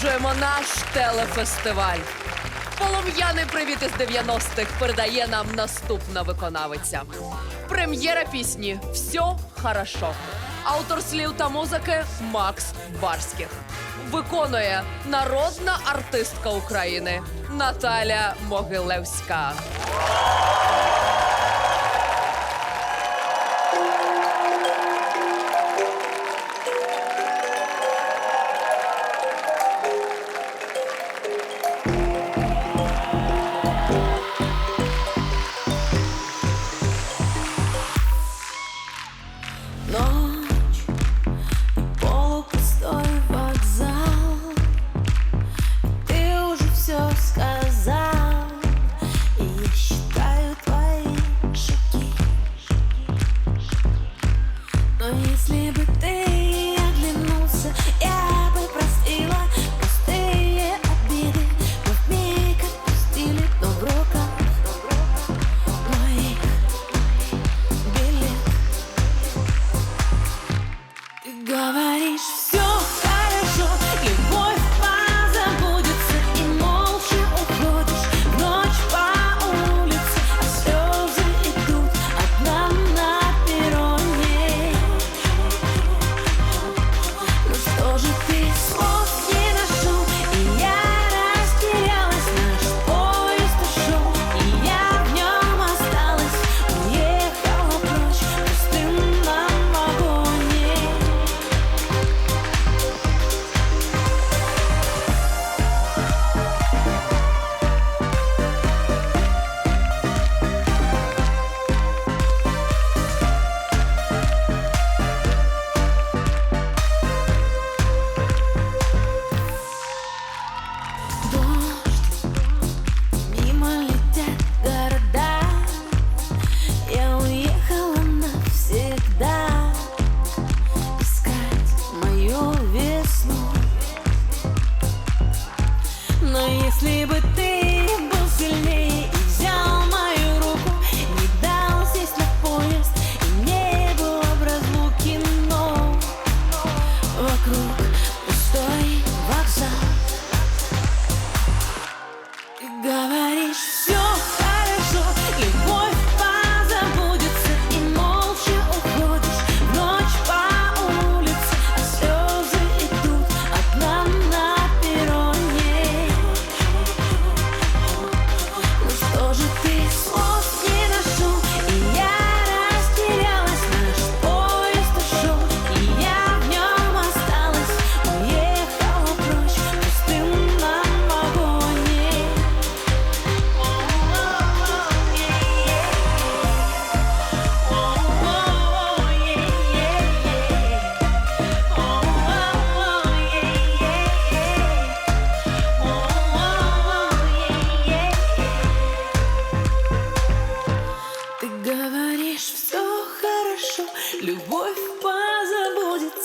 Продовжуємо наш телефестиваль. Полум'яний привіт із 90-х передає нам наступна виконавиця. Прем'єра пісні Все хорошо. Автор слів та музики Макс Барських. Виконує народна артистка України Наталя Могилевська.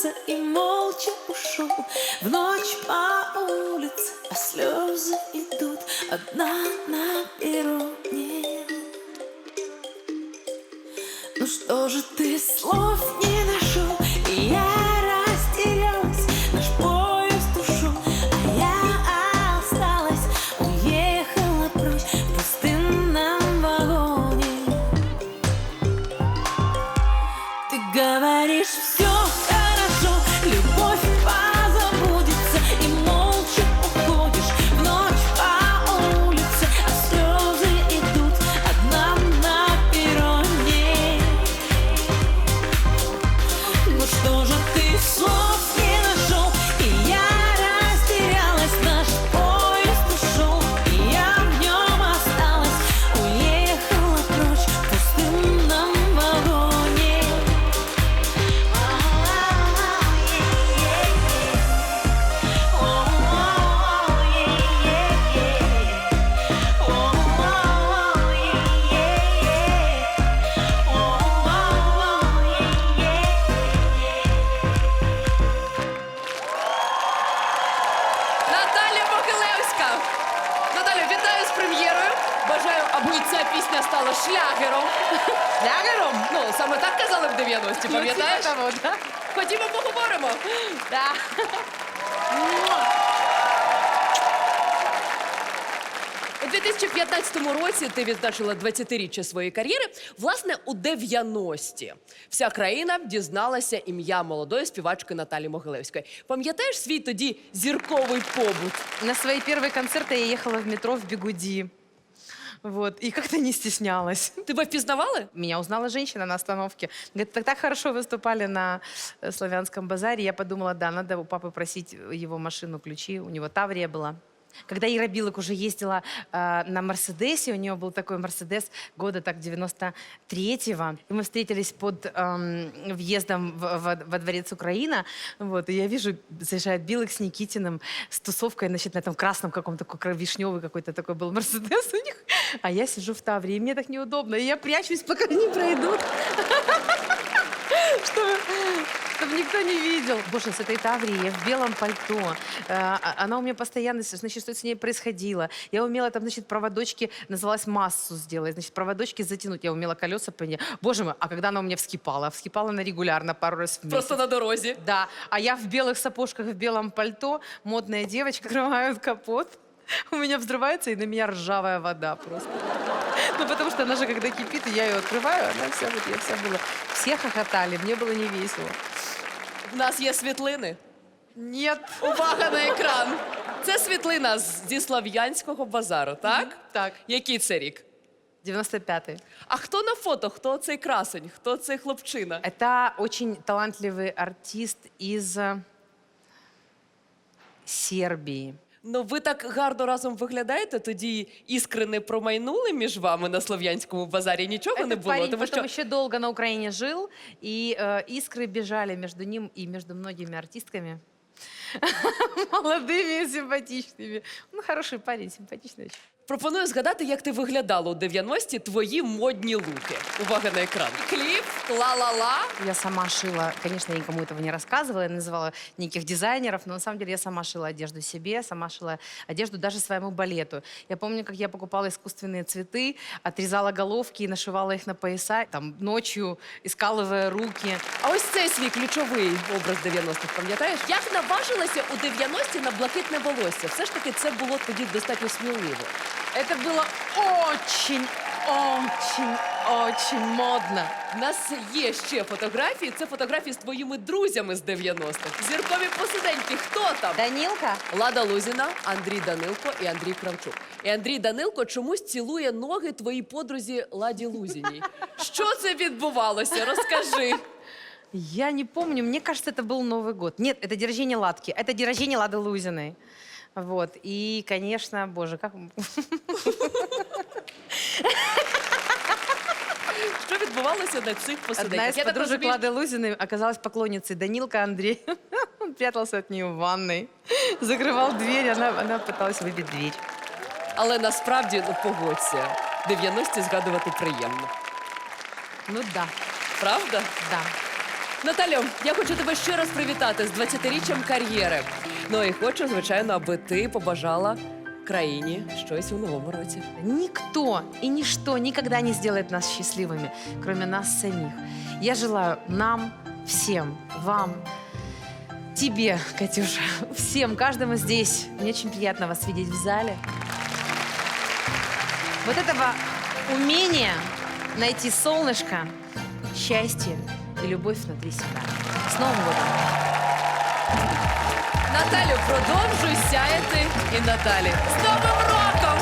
сердце и молча ушел В ночь по улице, а слезы идут. Одна Тому, да? Ходімо, поговоримо. Да. У 2015 році ти відзначила 20-річчя своєї кар'єри. Власне, у 90-ті вся країна дізналася ім'я молодої співачки Наталі Могилевської. Пам'ятаєш свій тоді зірковий побут? На свої перші концерти я їхала в метро в Бігуді. Вот, и как-то не стеснялась. Тебе впізнавали? Меня узнала женщина на остановке. Говорит, так, так хорошо выступали на э, Славянском базаре. Я подумала, да, надо у папы просить его машину ключи. У него Таврия была. Когда Ира Билык уже ездила э, на Мерседесе, у нее был такой Мерседес года так 93-го, и мы встретились под эм, въездом в- во, во дворец Украина, вот, и я вижу, заезжает Билык с Никитиным, с тусовкой, значит, на этом красном каком-то, вишневый какой-то такой был Мерседес у них, а я сижу в Таврии, и мне так неудобно, и я прячусь, пока они пройдут. Чтобы, чтобы никто не видел. Боже, с этой Таврией я в белом пальто. Э, а- Она у меня постоянно, значит, что с ней происходило. Я умела там, значит, проводочки, называлась массу сделать, значит, проводочки затянуть. Я умела колеса понять. Боже мой, а когда она у меня вскипала? Вскипала она регулярно, пару раз в месяц. Просто на дорозі. Да, а я в белых сапожках, в белом пальто, модная девочка, открывают капот. У меня взрывается, и на меня ржавая вода просто. Ну, потому что она же, когда кипит, и я ее открываю, она вся, вот я вся была... Все хохотали, мне было не весело. У нас є світлини. Нет. Увага на екран. Це світлина з- зі Слав'янського базару, так? Так. Який це рік? 95-й. А хто на фото? Хто цей красень? Хто цей хлопчина? Это очень талантливый артист из э, Сербии. Ну, ви так гарно разом виглядаєте, тоді іскри не промайнули між вами на Слов'янському базарі. Нічого не Этот було. парень Тому потом що еще долго на Украине жил, и э, искры бежали между ним и между многими артистками. Молодыми и симпатичными. Он хороший парень, симпатичный очень. пропоную згадати, як ти виглядала у 90-ті твої модні луки. Увага на екран. Кліп ла-ла-ла. Я сама шила, конечно, я никому этого не рассказывала, я называла неких дизайнеров, но на самом деле я сама шила одежду себе, сама шила одежду даже своему балету. Я помню, как я покупала искусственные цветы, отрезала головки и нашивала их на пояса, там, ночью, искалывая руки. А ось цей свій ключовий образ 90-х, пам'ятаєш? Як наважилася у 90-ті на блакитне волосся? Все ж таки, це було тоді достатньо сміливо. Это было очень, очень, очень модно. У нас є ще фотографії. Це фотографії з твоїми друзями з 90-х. Зіркові посиденьки. Хто там? Данилка? Лада Лузіна, Андрій Данилко і Андрій Кравчук. І Андрій Данилко чомусь цілує ноги твоїй подрузі Ладі Лузіній. Що це відбувалося? Розкажи. Я не помню, мне кажется, это был Новый год. Нет, это день рождения Ладки, это день рождения Лады Лузиной. Вот, и, конечно, боже, как... Що відбувалося на цих Одна посиденьках? из Я так подружек розумію, Лады Лузиной оказалась поклонницей Данилка Андрей. Он прятался от нее в ванной, закрывал дверь, она, она пыталась выбить дверь. Але насправді, ну погодься, 90-ті згадувати приємно. Ну да, Правда? да. Наталю, я хочу тебе ще раз привітати з 20-річчям кар'єри. Ну і хочу, звичайно, аби ти побажала країні щось у новому році. Никто и ничто никогда не сделает нас счастливыми, кроме нас самих. Я желаю нам, всем, вам, тебе, Катюша, всем, каждому здесь. Мне очень приятно вас видеть в зале. Вот этого умения найти солнышко, счастье и любовь внутри себя. С Новым годом! Наталю, продовжуй сяяти і надалі. З Новим роком!